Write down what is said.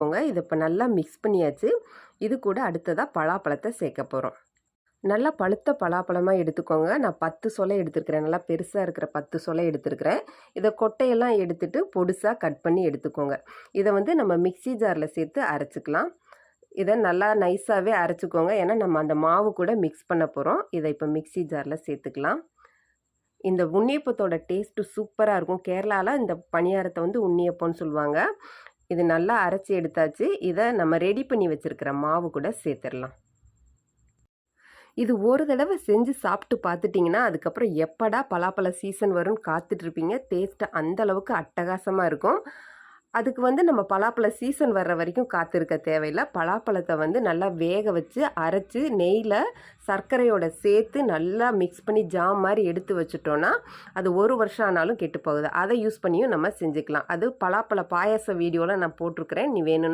போங்க இதை இப்போ நல்லா மிக்ஸ் பண்ணியாச்சு. இது கூட அடுத்ததாக பலாப்பழத்தை சேர்க்க போகிறோம் நல்லா பழுத்த பலாப்பழமாக எடுத்துக்கோங்க. நான் பத்து சொலை எடுத்துருக்கிறேன். நல்லா பெருசாக இருக்கிற பத்து சொலை எடுத்துருக்கிறேன். இதை கொட்டையெல்லாம் எடுத்துட்டு பொடுசாக கட் பண்ணி எடுத்துக்கோங்க. இதை வந்து நம்ம மிக்சி ஜாரில் சேர்த்து அரைச்சிக்கலாம். இதை நல்லா நைஸாகவே அரைச்சிக்கோங்க. ஏன்னா நம்ம அந்த மாவு கூட மிக்ஸ் பண்ண போகிறோம் இதை இப்போ மிக்சி ஜாரில் சேர்த்துக்கலாம். இந்த உண்ணியப்பத்தோட டேஸ்ட்டு சூப்பராக இருக்கும். கேரளாவில் இந்த பணியாரத்தை வந்து உண்ணியப்பம்னு சொல்லுவாங்க. இது நல்லா அரைச்சி எடுத்தாச்சு. இதை நம்ம ரெடி பண்ணி வச்சுருக்கிற மாவு கூட சேர்த்துடலாம். இது ஒரு தடவை செஞ்சு சாப்பிட்டு பார்த்துட்டிங்கன்னா அதுக்கப்புறம் எப்படா பலாப்பழ சீசன் வரும்னு காத்துட்ருப்பீங்க டேஸ்ட்டு அந்தளவுக்கு அட்டகாசமாக இருக்கும். அதுக்கு வந்து நம்ம பலாப்பழ சீசன் வர்ற வரைக்கும் காத்திருக்க தேவையில்லை. பலாப்பழத்தை வந்து நல்லா வேக வச்சு அரைச்சி நெய்யில் சர்க்கரையோட சேர்த்து நல்லா மிக்ஸ் பண்ணி ஜாம் மாதிரி எடுத்து வச்சுட்டோன்னா அது ஒரு வருஷம் ஆனாலும் கெட்டு போகுது. அதை யூஸ் பண்ணியும் நம்ம செஞ்சுக்கலாம். அது பலாப்பழ பாயாச வீடியோவில் நான் போட்டிருக்கிறேன். நீ வேணும்னா